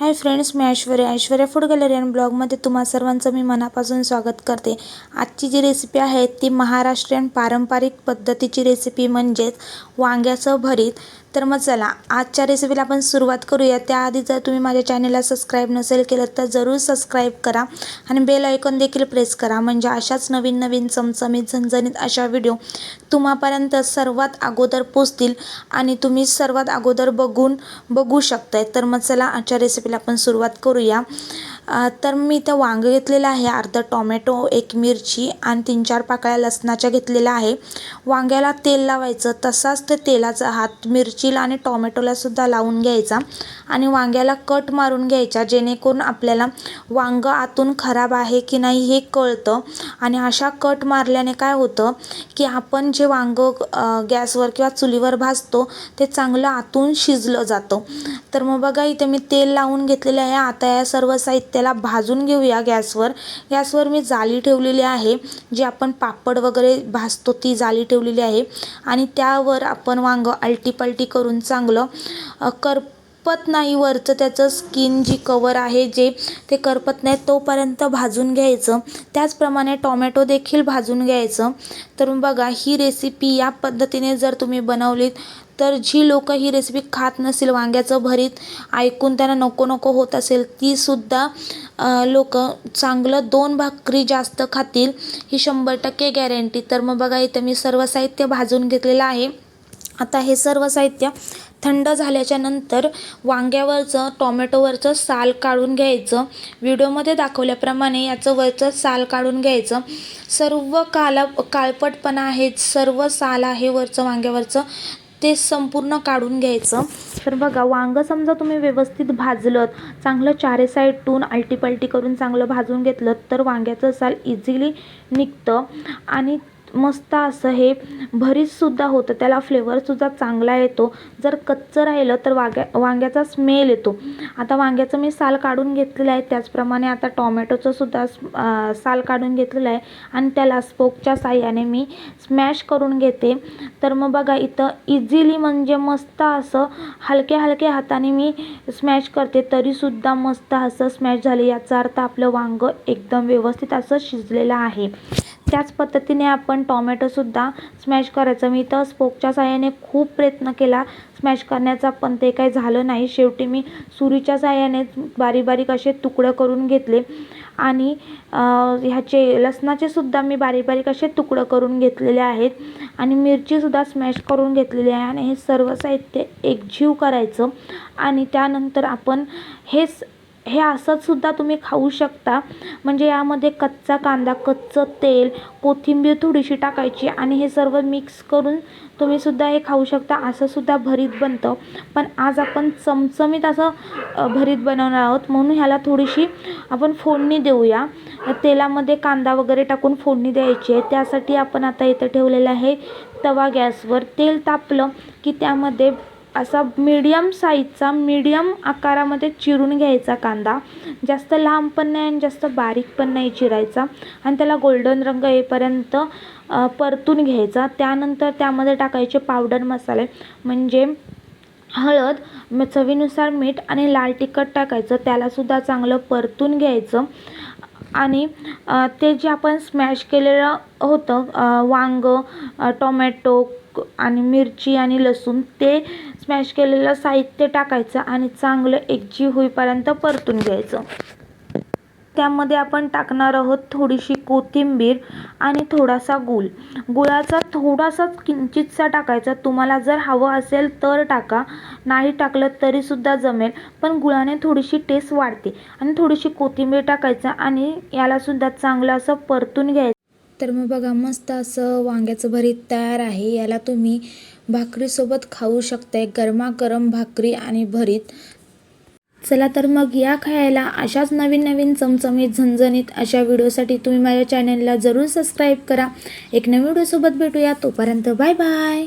High friends me Aishwarya. Aishwarya food gallery and ब्लॉगमध्ये तुम्हा सर्वांचं मी मनापासून स्वागत करते. आजची जी रेसिपी आहे ती महाराष्ट्रीयन पारंपरिक पद्धतीची रेसिपी म्हणजेच वांग्याचं भरीत तर मग चला आजच्या रेसिपीला आपण सुरुवात करूया. त्याआधी जर तुम्ही माझ्या चॅनलला सबस्क्राईब नसेल केलं तर जरूर सबस्क्राईब करा आणि बेल आयकॉन देखील प्रेस करा. म्हणजे अशाच नवीन नवीन चमचमीत झणझणीत अशा व्हिडिओ तुम्हापर्यंत सर्वात अगोदर पोचतील आणि तुम्ही सर्वात अगोदर बघून बघू शकताय. तर मग चला आजच्या रेसिपीला आपण सुरुवात करूया. तर मी इथं वांगं घेतलेलं आहे अर्धं टोमॅटो एक मिरची आणि तीन चार पाकळ्या लसणाच्या घेतलेल्या आहे. वांग्याला तेल लावायचं तसाच ते तेलाचा हात मिरचीला आणि टोमॅटोलासुद्धा लावून घ्यायचा. आणि वांग्याला कट मारून घ्यायचा जेणेकरून आपल्याला वांगं आतून खराब आहे की नाही हे कळतं. आणि अशा कट मारल्याने काय होतं की आपण जे वांगं गॅसवर किंवा चुलीवर भाजतो ते चांगलं आतून शिजलं जातं. तर मग बघा इथे मी तेल लावून घेतलेलं आहे. आता या सर्व साहित्याला भाजून घेऊया गॅसवर. गॅसवर मी जाळी ठेवलेली आहे. जी आपण पापड वगैरे भाजतो ती जाळी ठेवलेली आहे. आणि त्यावर आपण वांगं अलटीपलटी करून चांगलं कर करपत नाही. वरचं त्याचं स्किन जी कवर आहे जे ते करपत नाही तोपर्यंत भाजून घ्यायचं. त्याचप्रमाणे टॉमॅटो देखील भाजून घ्यायचं. तर बघा ही रेसिपी या पद्धतीने जर तुम्ही बनवलीत तर जी लोक ही रेसिपी खात नसेल वांग्याचं भरीत ऐकून त्यांना नको नको होत असेल तीसुद्धा लोक चांगलं दोन भाकरी जास्त खातील ही शंभर टक्के गॅरंटी तर मग बघा इथं मी सर्व साहित्य भाजून घेतलेलं आहे. आता हे सर्व साहित्य थंड झाल्याच्यानंतर वांग्यावरचं टॉमॅटोवरचं साल काढून घ्यायचं. व्हिडिओमध्ये दाखवल्याप्रमाणे याचं वरचं साल काढून घ्यायचं. सर्व काला काळपटपणा आहे सर्व साल आहे वरचं वांग्यावरचं ते संपूर्ण काढून घ्यायचं. तर बघा वांगं समजा तुम्ही व्यवस्थित भाजलं चांगलं चारे साईडटून आलटीपलटी करून चांगलं भाजून घेतलं तर वांग्याचं साल इझिली निघतं. आणि मस्त असं हे भरीतसुद्धा होतं. त्याला फ्लेवरसुद्धा चांगला येतो. जर कच्चं राहिलं तर वाग्या वांग्याचा स्मेल येतो. आता वांग्याचं मी साल काढून घेतलेलं आहे. त्याचप्रमाणे आता टॉमॅटोचंसुद्धा साल काढून घेतलेलं आहे. आणि त्याला स्पोकच्या साह्याने मी स्मॅश करून घेते. तर मग बघा इथं इझिली म्हणजे मस्त असं हलक्या हलक्या हाताने मी स्मॅश करते. तरीसुद्धा मस्त असं स्मॅश झाले. याचा अर्थ आपलं वांगं एकदम व्यवस्थित असं शिजलेलं आहे. त्याच पद्धतीने आपण टॉमॅटोसुद्धा स्मॅश करायचं. मी तर स्पोकच्या साहाय्याने खूप प्रयत्न केला. स्मॅश करण्याचा पण ते काही झालं नाही. शेवटी मी सुरीच्या साहाय्याने बारीक बारीक असे तुकडं करून घेतले. आणि ह्याचे लसणाचेसुद्धा मी बारीक बारीक असे तुकडं करून घेतलेले आहेत. आणि मिरचीसुद्धा स्मॅश करून घेतलेली आहे. आणि हे सर्व साहित्य एकजीव करायचं. आणि त्यानंतर आपण हेच हे असंसुद्धा तुम्ही खाऊ शकता. म्हणजे यामध्ये कच्चा कांदा कच्चं तेल कोथिंबीर थोडीशी टाकायची आणि हे सर्व मिक्स करून तुम्हीसुद्धा हे खाऊ शकता. असंसुद्धा भरीत बनतं. पण आज आपण चमचमीत असं भरीत बनवणार आहोत. म्हणून ह्याला थोडीशी आपण फोडणी देऊया. तेलामध्ये कांदा वगैरे टाकून फोडणी द्यायची आहे. त्यासाठी आपण आता इथं ठेवलेलं आहे तवा गॅसवर. तेल तापलं की त्यामध्ये असा मीडियम साईजचा मीडियम आकारामध्ये चिरून घ्यायचा कांदा. जास्त लांब पण नाही आणि जास्त बारीक पण नाही चिरायचा. आणि त्याला गोल्डन रंग येईपर्यंत परतून घ्यायचा. त्यानंतर त्यामध्ये टाकायचे पावडर मसाले. म्हणजे हळद चवीनुसार मीठ आणि लाल तिखट टाकायचं. त्यालासुद्धा चांगलं परतून घ्यायचं. आणि ते जे आपण स्मॅश केलेलं होतं वांगं टोमॅटो आणि मिरची आणि लसूण ते स्मॅश केलेलं साहित्य टाकायचं आणि चांगलं एकजीव होईपर्यंत परतून घ्यायचं. त्यामध्ये आपण टाकणार आहोत थोडीशी कोथिंबीर आणि थोडासा गुळ. गुळाचा थोडासा किंचितसा टाकायचा. तुम्हाला जर हवं असेल तर टाका. नाही टाकलं तरीसुद्धा जमेल पण गुळाने थोडीशी टेस्ट वाढते. आणि थोडीशी कोथिंबीर टाकायचं आणि यालासुद्धा चांगलं असं परतून घ्यायचं. तर मग बघा मस्त असं वांग्याचं भरीत तयार आहे. याला तुम्ही भाकरीसोबत खाऊ शकताय. गरमागरम भाकरी आणि भरीत. चला तर मग या खायला अशाच नवीन नवीन चमचमीत झणझणीत अशा व्हिडिओसाठी तुम्ही माझ्या चॅनलला जरूर सबस्क्राईब करा. एक नवीन व्हिडिओसोबत भेटूया. तोपर्यंत बाय बाय